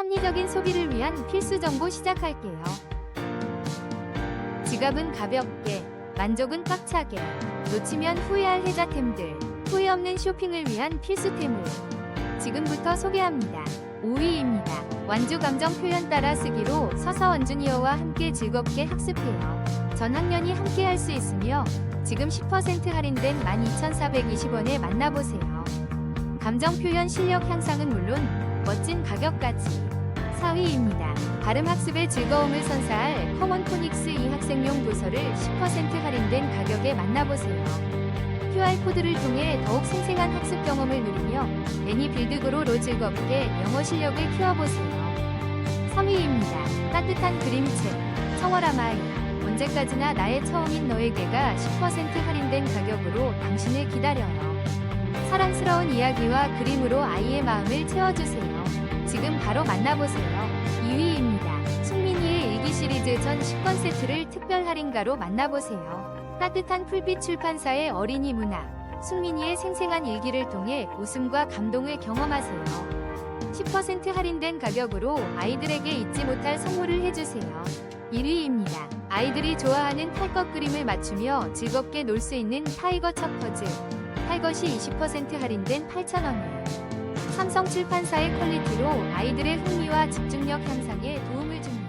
합리적인 소비를 위한 필수 정보 시작할게요. 지갑은 가볍게, 만족은 꽉차게, 놓치면 후회할 혜자템들, 후회 없는 쇼핑을 위한 필수템을 지금부터 소개합니다. 5위입니다. 완주 감정 표현 따라 쓰기로 서사 원주니어와 함께 즐겁게 학습해요. 전 학년이 함께 할 수 있으며 지금 10% 할인된 12,420원에 만나보세요. 감정 표현 실력 향상은 물론 멋진 가격까지 4위입니다. 발음 학습의 즐거움을 선사할 커먼 포닉스 이 학생용 도서를 10% 할인된 가격에 만나보세요. QR코드를 통해 더욱 생생한 학습 경험을 누리며 애니 빌드그로로 즐겁게 영어 실력을 키워보세요. 3위입니다. 따뜻한 그림책, 청어라마이. 언제까지나 나의 처음인 너에게가 10% 할인된 가격으로 당신을 기다려요. 사랑스러운 이야기와 그림으로 아이의 마음을 채워주세요. 지금 바로 만나보세요. 2위입니다. 숙민이의 일기 시리즈 전 10권 세트를 특별 할인가로 만나보세요. 따뜻한 풀빛 출판사의 어린이 문학, 숙민이의 생생한 일기를 통해 웃음과 감동을 경험하세요. 10% 할인된 가격으로 아이들에게 잊지 못할 선물을 해주세요. 1위입니다. 아이들이 좋아하는 탈것 그림을 맞추며 즐겁게 놀 수 있는 타이거 첫 퍼즐. 탈것이 20% 할인된 8,000원에 삼성 출판사의 퀄리티로 아이들의 흥미와 집중력 향상에 도움을 줍니다.